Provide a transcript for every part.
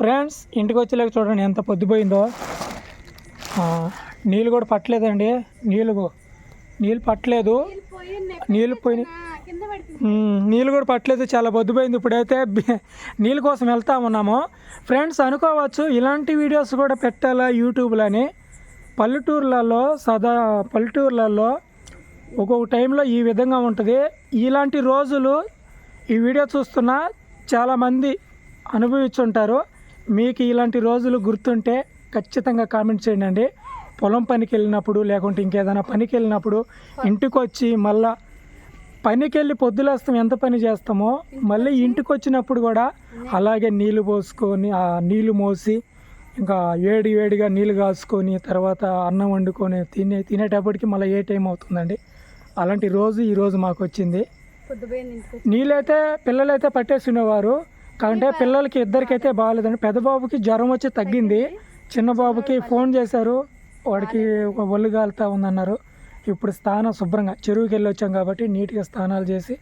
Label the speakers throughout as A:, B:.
A: Friends ఇంటికి వచ్చేలాగా చూడండి ఎంత పొద్దుపోయిందో. నీళ్ళు కూడా పట్టలేదండి. నీళ్ళు నీళ్ళు పట్టలేదు. నీళ్ళు పోయి నీళ్ళు కూడా పట్టలేదు. చాలా పొద్దుపోయింది ఇప్పుడైతే. నీళ్ళ కోసం వెళ్తా ఉన్నాము. ఫ్రెండ్స్ అనుకోవచ్చు ఇలాంటి వీడియోస్ కూడా పెట్టాలా యూట్యూబ్లో అని. పల్లెటూర్లలో సదా పల్లెటూర్లలో ఒక్కొక్క టైంలో ఈ విధంగా ఉంటుంది. ఇలాంటి రోజులు ఈ వీడియో చూస్తున్న చాలామంది అనుభవించుంటారు. మీకు ఇలాంటి రోజులు గుర్తుంటే ఖచ్చితంగా కామెంట్ చేయండి. పొలం పనికి వెళ్ళినప్పుడు లేకుంటే ఇంకేదైనా పనికి వెళ్ళినప్పుడు ఇంటికి వచ్చి మళ్ళా పనికి వెళ్ళి పొద్దులేస్తాం ఎంత పని చేస్తామో మళ్ళీ ఇంటికి వచ్చినప్పుడు కూడా అలాగే నీళ్ళు పోసుకొని ఆ నీళ్ళు మోసి ఇంకా వేడి వేడిగా నీళ్ళు కాసుకొని తర్వాత అన్నం వండుకొని తినే తినేటప్పటికి మళ్ళీ ఏ టైం అవుతుందండి? అలాంటి రోజు ఈ రోజు మాకు వచ్చింది. నీళ్ళైతే పిల్లలైతే పట్టేసుకునేవారు కాకుంటే పిల్లలకి ఇద్దరికైతే బాగాలేదండి. పెద్ద బాబుకి జ్వరం వచ్చి తగ్గింది. చిన్న బాబుకి ఫోన్ చేశారు. వాడికి ఒక ఒళ్ళు కాలుతా ఉందన్నారు. ఇప్పుడు స్నానం శుభ్రంగా చెరువుకి వెళ్ళి వచ్చాం కాబట్టి నీట్గా స్నానాలు చేసి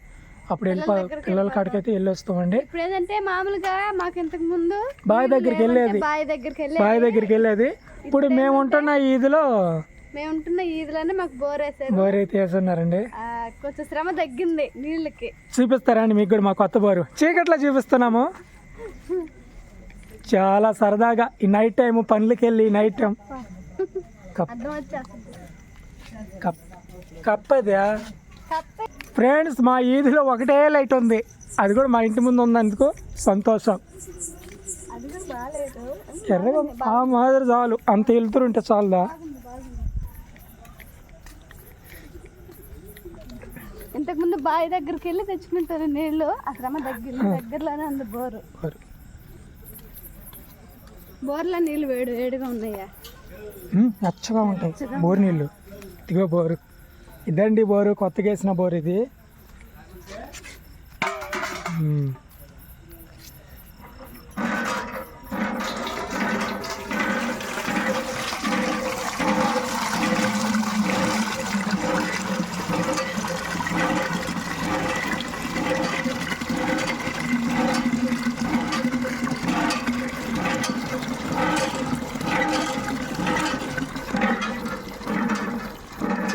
A: అప్పుడు వెళ్ళిపో పిల్లల కాడికైతే వెళ్ళి వస్తామండి
B: ఇప్పుడు ఏంటంటే మామూలుగా మాకు ఇంతకు ముందు
A: బావి దగ్గరికి వెళ్ళేది.
B: బావి దగ్గరికి వెళ్ళి
A: బావి దగ్గరికి వెళ్ళేది. ఇప్పుడు మేము ఉంటున్న ఈదిలో
B: మేము ఉంటున్న ఈదులోనే మాకు బోర్ వేసారు
A: బోర్ అయితే వేస్తున్నారండి.
B: కొంచెం శ్రమ తగ్గింది నీళ్ళకి.
A: చూపిస్తారా అండి మీకు కూడా మా కొత్త బోరు? చీకట్లో చూపిస్తున్నాము. చాలా సరదాగా ఈ నైట్ టైం పనులకి వెళ్ళి నైట్ టైం కప్. కప్. కప్పదా? ఫ్రెండ్స్ మా ఈదిలో ఒకటే లైట్ ఉంది. అది కూడా మా ఇంటి ముందు ఉన్నందుకు సంతోషం. ఎర్రగా ఆ మాదిరి చాలు. అంత వెళ్తుంటే చాలుదా?
B: ఇంతకు ముందు బావి దగ్గరికి వెళ్ళి తెచ్చుకుంటారు నీళ్ళు ఆ శ్రమ తగ్గింది దగ్గరలోనే ఉంది బోరు.
A: బోరు.
B: బోర్లో నీళ్ళు వేడి వేడిగా ఉన్నాయా?
A: నచ్చగా ఉంటాయి. బోరు నీళ్ళు. ఇదిగో బోరు. ఇదండి బోరు కొత్తగా వేసిన బోరు ఇది.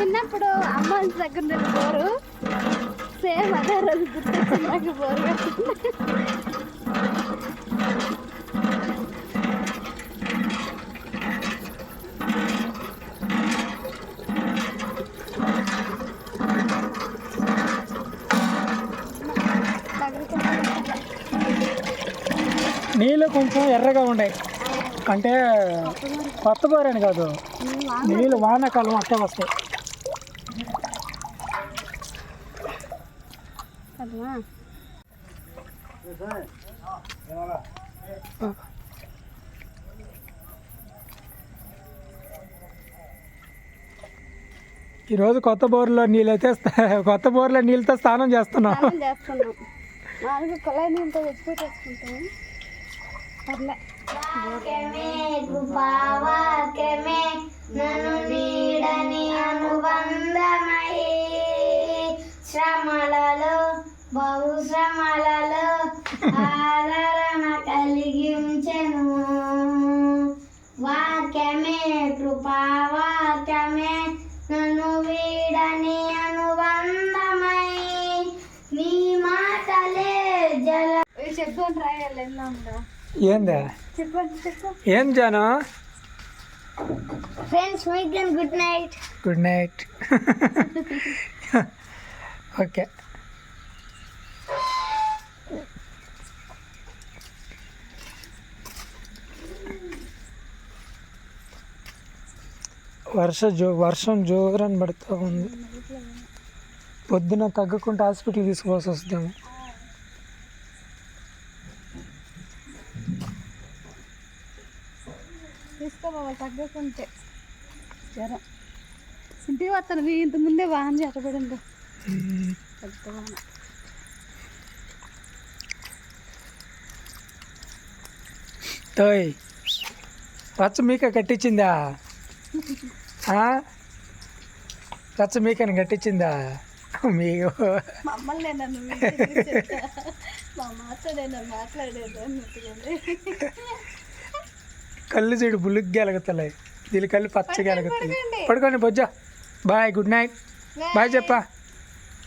B: చిన్నప్పుడు అమ్మ దగ్గర బోరు. సేమ్ అదే రోజు గుర్తొచ్చింది నాకు బోరు కట్టింది. దగ్గరికి వెళ్ళి
A: నీళ్ళు కొంచెం ఎర్రగా ఉన్నాయి అంటే కొత్త బోరు అని కాదు. నీళ్ళు వానాకాలం అట్టే వస్తాయి. ఈరోజు కొత్త బోర్లో నీళ్ళైతే స్నా- కొత్త బోర్లో నీళ్ళతో స్నానం చేస్తున్నాం.
B: స్నానం చేస్తున్నాం. నాలుగు కుళాయి నీళ్ళతో తెచ్చిపెట్టేసుకుంటాం పర్లే.
C: నన్ను నీడని అనుబంధమై శ్రమలలో బహు శ్రమలలో ఆదరణ కలిగించెను. వాక్యమే కృపావాక్యమే నన్ను వీడని అనుబంధమై. నీ మాటలే జల.
B: చెప్పండి రాయాలి ఎలా ఉందా
A: ఏందా?
B: చెప్పండి చెప్పు
A: ఏం జాను?
C: ఫ్రెండ్స్ మీకు good night.
A: Good night. Okay. వర్ష జో వర్షం జోరని పడుతూ ఉంది. పొద్దున తగ్గకుండా హాస్పిటల్ తీసుకోవాల్సి
B: తీసుకోవాలి తగ్గకుంటే. జ్వరం. ఇంటికి వస్తాను ఇంత ముందే వాహనం పెద్ద వాహనం
A: తోయ్ పచ్చ మీక కట్టించిందా? ఆ? పచ్చ మీకని కట్టించిందా? మీకు
B: మమ్మల్ని మీ మాట్లాడేది.
A: కళ్ళు చూడు బుల్లుగ్గా ఎలగతలే దీని కళ్ళు పచ్చగా ఎలగతలే పడుకోండి. Bojja. Bye good night. Bye. చెప్పా.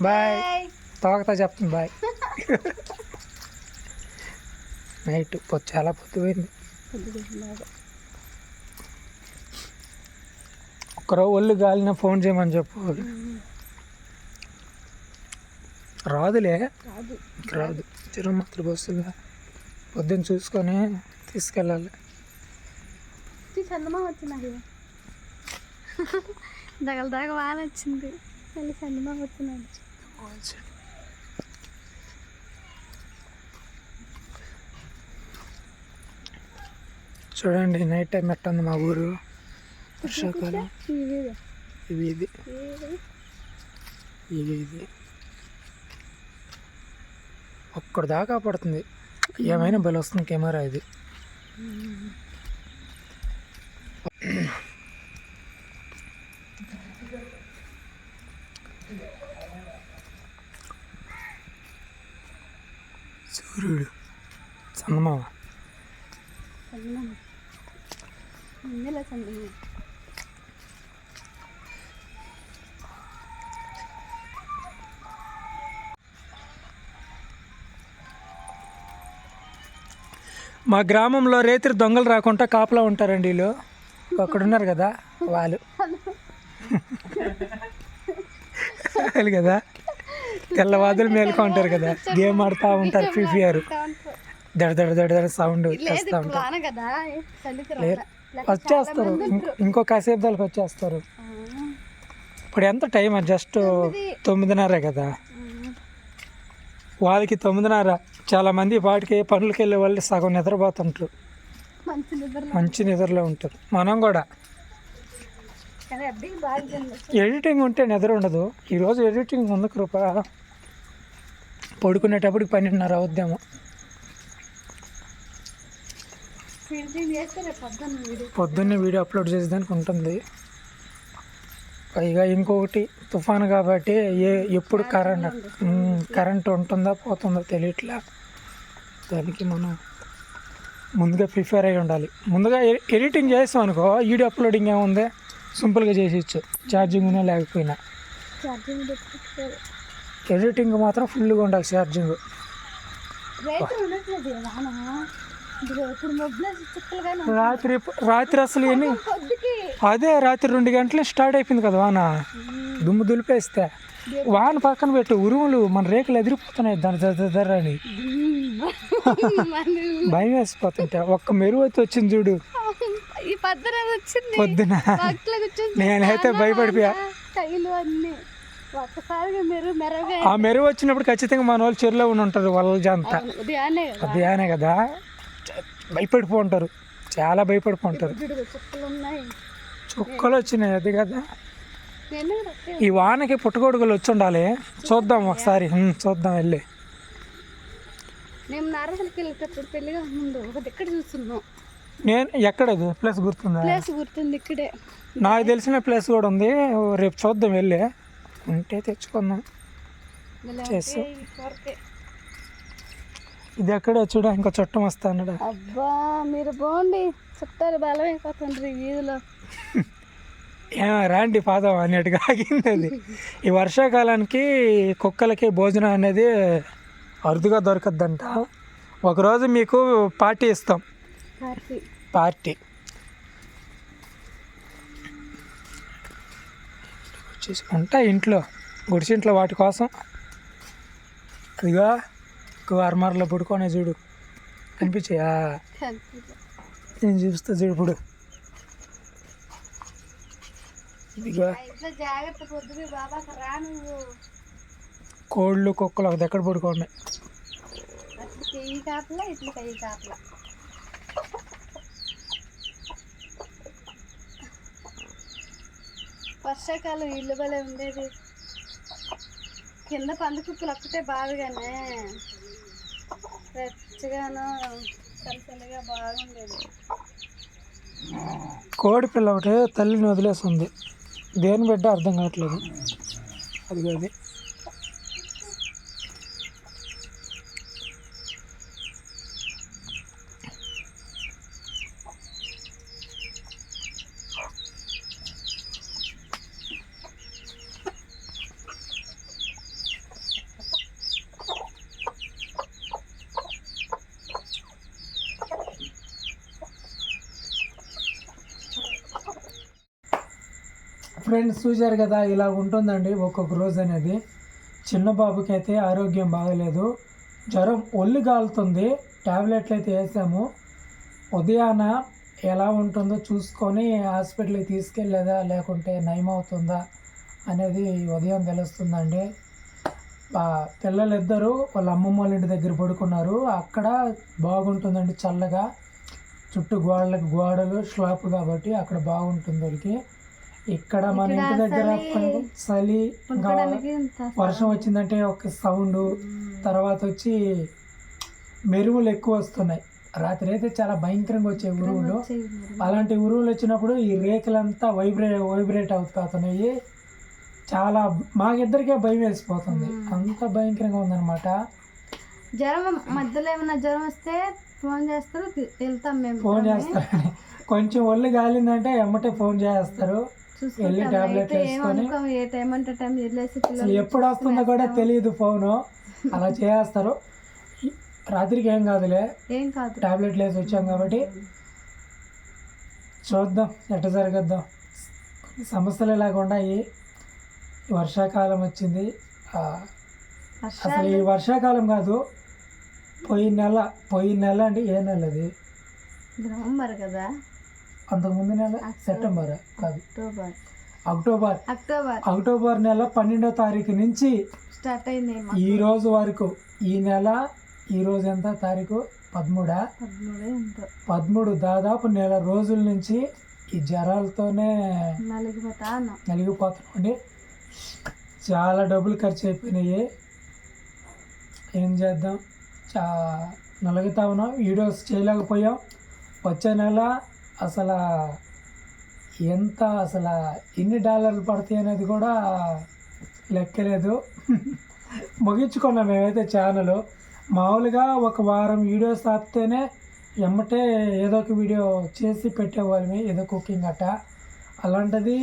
A: బాయ్. తోకతా చెప్తుంది బాయ్. నైట్ చాలా పొద్దుపోయింది. ఒక్కరో ఒళ్ళు గాలిన ఫోన్ చేయమని చెప్పు. రాదులే. రాదు. తిరుమల బస్సుగా పొద్దున్న చూసుకొని తీసుకెళ్ళాలి.
B: చందమా వచ్చినది దగల దాకా వాన వచ్చింది. మళ్ళీ చందమా వచ్చినది
A: చూడండి నైట్ టైం ఎట్టుంది మా ఊరు. వర్షాకాలం.
B: ఇది
A: ఇవి ఇది. ఇవి ఇది. ఒక్కడి దాకా పడుతుంది. ఏమైనా బలి వస్తుంది కెమెరా ఇది. సూర్యుడు. చందమామ.
B: చందమా
A: మా గ్రామంలో రేత్రి దొంగలు రాకుండా కాపలా ఉంటారండి వీళ్ళు. అక్కడ ఉన్నారు కదా వాళ్ళు. వాళ్ళు కదా. తెల్లవాదులు మేలుకో ఉంటారు కదా. గేమ్ ఆడుతూ ఉంటారు ఫైర్ దడ దడ దడ దడ సౌండ్ చేస్తూ ఉంటారు. వచ్చేస్తారు ఇంకో- ఇంకో కాసేపుదాలకు వచ్చేస్తారు. ఇప్పుడు ఎంత టైం జస్ట్ తొమ్మిదిన్నర కదా. వాళ్ళకి తొమ్మిదిన్నర. చాలా మంది వాటికి పనులకి వెళ్ళే వాళ్ళు సగం నిద్రపోతుంటారు.
B: మంచి నిద్ర
A: మంచి నిద్రలో ఉంటారు. మనం కూడా. ఎడిటింగ్ ఉంటే నిద్ర ఉండదు. ఈరోజు ఎడిటింగ్ ఉంది కృప. పడుకునేటప్పటికి పన్నెండున్నర అవుద్దేమో.
B: పొద్దున్నే వీడియో
A: అప్లోడ్ చేసేదానికి ఉంటుంది. పైగా ఇంకొకటి తుఫాన్ కాబట్టి ఏ ఎప్పుడు కరెంట్ కరెంట్ ఉంటుందా పోతుందో తెలియట్లే. దానికి మనం ముందుగా ప్రిపేర్ అయి ఉండాలి. ముందుగా ఎడిటింగ్ చేసాం అనుకో వీడియో అప్లోడింగ్ ఏముంది? సింపుల్గా చేసేయచ్చు. ఛార్జింగ్ ఉన్నా లేకపోయినా. ఎడిటింగ్ మాత్రం ఫుల్గా ఉండాలి ఛార్జింగ్. రాత్రి రాత్రి అసలు
B: పొద్దుకి.
A: అదే రాత్రి రెండు గంటలు స్టార్ట్ అయిపోయింది కదా వాన. దుమ్ము దులిపేస్తే. వాన పక్కన పెట్టు ఉరుములు మన రేకులు ఎదిరిపోతున్నాయి. దాని దగ్గర అని. భయం వేసిపోతుంటే. ఒక్క మెరుగు అయితే వచ్చింది చూడు.
B: పద్దన.
A: నేనైతే భయపడిపోయా. ఆ మెరుగు వచ్చినప్పుడు ఖచ్చితంగా మన వాళ్ళు చెరులో ఉండి ఉంటారు వాళ్ళ జంతా
B: ఉదయాన్నే కదా.
A: భయపడిపోంటారు. చాలా భయపడిపోంటారు.
B: చుక్కలు
A: వచ్చినాయి అది కదా. ఈ వానకి పుట్టగొడుగులు వచ్చి ఉండాలి. చూద్దాం ఒకసారి. చూద్దాం. వెళ్ళి.
B: మేము వెళ్ళేటప్పుడు పెళ్ళిగా ముందు చూస్తున్నాం?
A: నేను ఎక్కడది ప్లేస్ గుర్తుందా?
B: ప్లేస్ గుర్తుంది ఇక్కడే.
A: నాకు తెలిసిన ప్లేస్ కూడా ఉంది. రేపు చూద్దాం వెళ్ళి. ఉంటే తెచ్చుకుందాం. చేస్తాం. ఇది ఎక్కడ? చూడ ఇంకా చుట్టం వస్తానడా
B: అబ్బా మీరు బాగుండి చుట్టాలు బలం అయిపోతుండ్రి వీధిలో.
A: రాండి పాదం అన్నట్టుగా ఆగింది అది. ఈ వర్షాకాలానికి కుక్కలకి భోజనం అనేది అరుదుగా దొరకద్దంట. ఒకరోజు మీకు పార్టీ ఇస్తాం. పార్టీ. ఉంటాయి ఇంట్లో గుడిసింట్లో వాటి కోసం. అదిగో అర్మార్లో పుడుకోనే చూడు. కనిపించాయా నేను చూపిస్తా చూడు ఇప్పుడు. కోళ్ళు కుక్కలు ఒక దగ్గర పడుకోండి.
B: వర్షాకాలం ఇల్లు భలే ఉండేది. కింద పంది కుక్కలు ఒక్కటే బాధగానే వెచ్చగాను చలిచలిగా బాగుండేది.
A: కోడి పిల్ల ఒకటి తల్లిని వదిలేస్తుంది దేని బిడ్డ అర్థం కావట్లేదు. అది అది. ఫ్రెండ్స్ చూశారు కదా ఇలా ఉంటుందండి ఒక్కొక్క రోజు అనేది. చిన్న బాబుకి అయితే ఆరోగ్యం బాగలేదు. జ్వరం ఒళ్ళు కాలుతుంది టాబ్లెట్లు అయితే వేసాము. ఉదయాన ఎలా ఉంటుందో చూసుకొని హాస్పిటల్కి తీసుకెళ్ళేదా లేకుంటే నయం అవుతుందా అనేది ఉదయం తెలుస్తుందండి. ఆ పిల్లలిద్దరూ వాళ్ళ అమ్మమ్మ వాళ్ళ ఇంటి దగ్గర పడుకున్నారు. అక్కడ బాగుంటుందండి చల్లగా. చుట్టూ గోడలకు గోడలు స్లాప్ కాబట్టి అక్కడ బాగుంటుంది వాళ్ళకి. ఇక్కడ మన ఇంటి దగ్గర చలి వర్షం వచ్చిందంటే ఒక సౌండ్ తర్వాత వచ్చి మెరువులు ఎక్కువ వస్తున్నాయి. రాత్రి అయితే చాలా భయంకరంగా వచ్చే ఉరువులు. అలాంటి ఉరువులు వచ్చినప్పుడు ఈ రేకులంతా వైబ్రే వైబ్రేట్ అవుతున్నాయి చాలా మాకిద్దరికే భయం వేసిపోతుంది. అంత భయంకరంగా ఉందన్నమాట.
B: జ్వరం మధ్యలో ఏమైనా జ్వరం వస్తే ఫోన్ చేస్తారు వెళ్తాం మేము
A: ఫోన్ చేస్తారని కొంచెం ఒళ్ళు గాలిందంటే ఎమ్మటే ఫోన్ చేస్తారు. ఎప్పుడు వస్తుందో కూడా తెలియదు ఫోను. అలా చేస్తారు రాత్రికి ఏం కాదులే.
B: ఏం కాదు.
A: టాబ్లెట్లు వేసి వచ్చాం కాబట్టి చూద్దాం ఎట్ట జరగద్దాం. సమస్యలు ఇలాగ ఉన్నాయి. వర్షాకాలం వచ్చింది. అసలు ఈ వర్షాకాలం కాదు పోయిన నెల పోయిన నెల అంటే ఏ నెల అది
B: నవంబర్ కదా?
A: అంతకుముందు నెల సెప్టెంబర్ కాదు.
B: అక్టోబర్.
A: అక్టోబర్.
B: అక్టోబర్.
A: అక్టోబర్ నెల పన్నెండో తారీఖు నుంచి
B: స్టార్ట్ అయింది
A: ఈ రోజు వరకు ఈ నెల ఈ రోజు ఎంత తారీఖు? పదమూడా?
B: పదమూడు
A: దాదాపు నెల రోజుల నుంచి ఈ జ్వరాలతోనే
B: నలిగిపోతా అన్నాం
A: నలిగిపోతున్నామండి. చాలా డబ్బులు ఖర్చు అయిపోయినాయి. ఏం చేద్దాం? చా నలుగుతా ఉన్నాం. వీడియోస్ చేయలేకపోయాం. వచ్చే నెల అసలు ఎంత అసలు ఎన్ని డాలర్లు పడతాయి అనేది కూడా లెక్కలేదు. ముగించుకున్నాం మేమైతే ఛానల్. మామూలుగా ఒక వారం వీడియోస్ ఆపితేనే ఎమ్మటే ఏదో ఒక వీడియో చేసి పెట్టేవాళ్ళమే ఏదో కుకింగ్ అట్ట అలాంటిది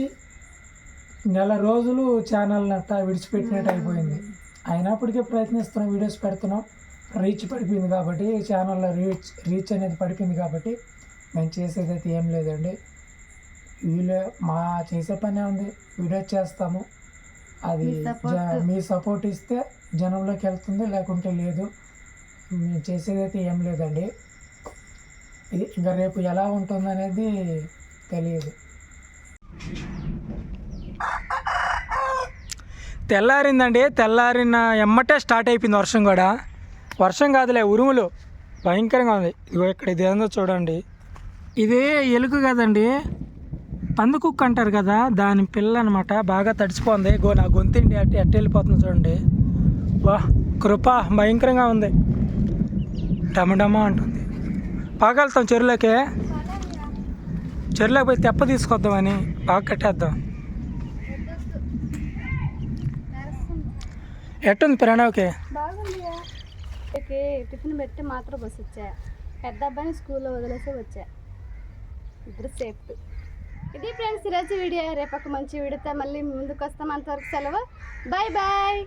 A: నెల రోజులు ఛానల్ అట్ట విడిచిపెట్టినట్టు అయిపోయింది. అయినప్పటికీ ప్రయత్నిస్తున్నాం వీడియోస్ పెడుతున్నాం. రీచ్ పడిపోయింది కాబట్టి ఛానల్లో రీచ్ రీచ్ అనేది పడిపోయింది కాబట్టి. మేము చేసేది అయితే ఏం లేదండి. వీళ్ళు మా చేసే పనే ఉంది. వీడియోస్ చేస్తాము. అది
B: మీ support.
A: జ- మీ సపోర్ట్ ఇస్తే జనంలోకి వెళ్తుంది లేకుంటే లేదు. మేము చేసేది అయితే ఏం లేదండి. ఇది ఇంకా రేపు ఎలా ఉంటుంది అనేది తెలియదు. తెల్లారిందండి. తెల్లారిన ఎమ్మటే స్టార్ట్ అయిపోయింది వర్షం కూడా. వర్షం కాదులే ఉరుములు. భయంకరంగా ఉంది. ఇగో ఇక్కడ ఇది ఏందో చూడండి. ఇది ఎలుగు కదండి. పందుకుక్క అంటారు కదా దాని పిల్ల అనమాట బాగా తడిచిపోంది గో నా గొంతిండి అట్టి ఎట్ట వెళ్ళిపోతుంది చూడండి. వా కృప భయంకరంగా ఉంది. డమడమా అంటుంది. పాగలుతాం చెరువులోకి. చెరువులోకి పోయి తెప్ప తీసుకొద్దామని బాగా కట్టేద్దాం. ఎట్టుంది ప్రణవ్కి?
B: బాగుంది టిఫిన్ పెట్టి మాత్రం బస్సు వచ్చా. పెద్ద అబ్బాయిని స్కూల్లో వదిలేసి వచ్చా. ఇద్దరు సేఫ్ ఇది ఫ్రెండ్స్ ఈరోజు వీడియో. రేపు ఒక మంచి వీడియోతో మళ్ళీ ముందుకు వస్తాం అంతవరకు సెలవు. Bye bye.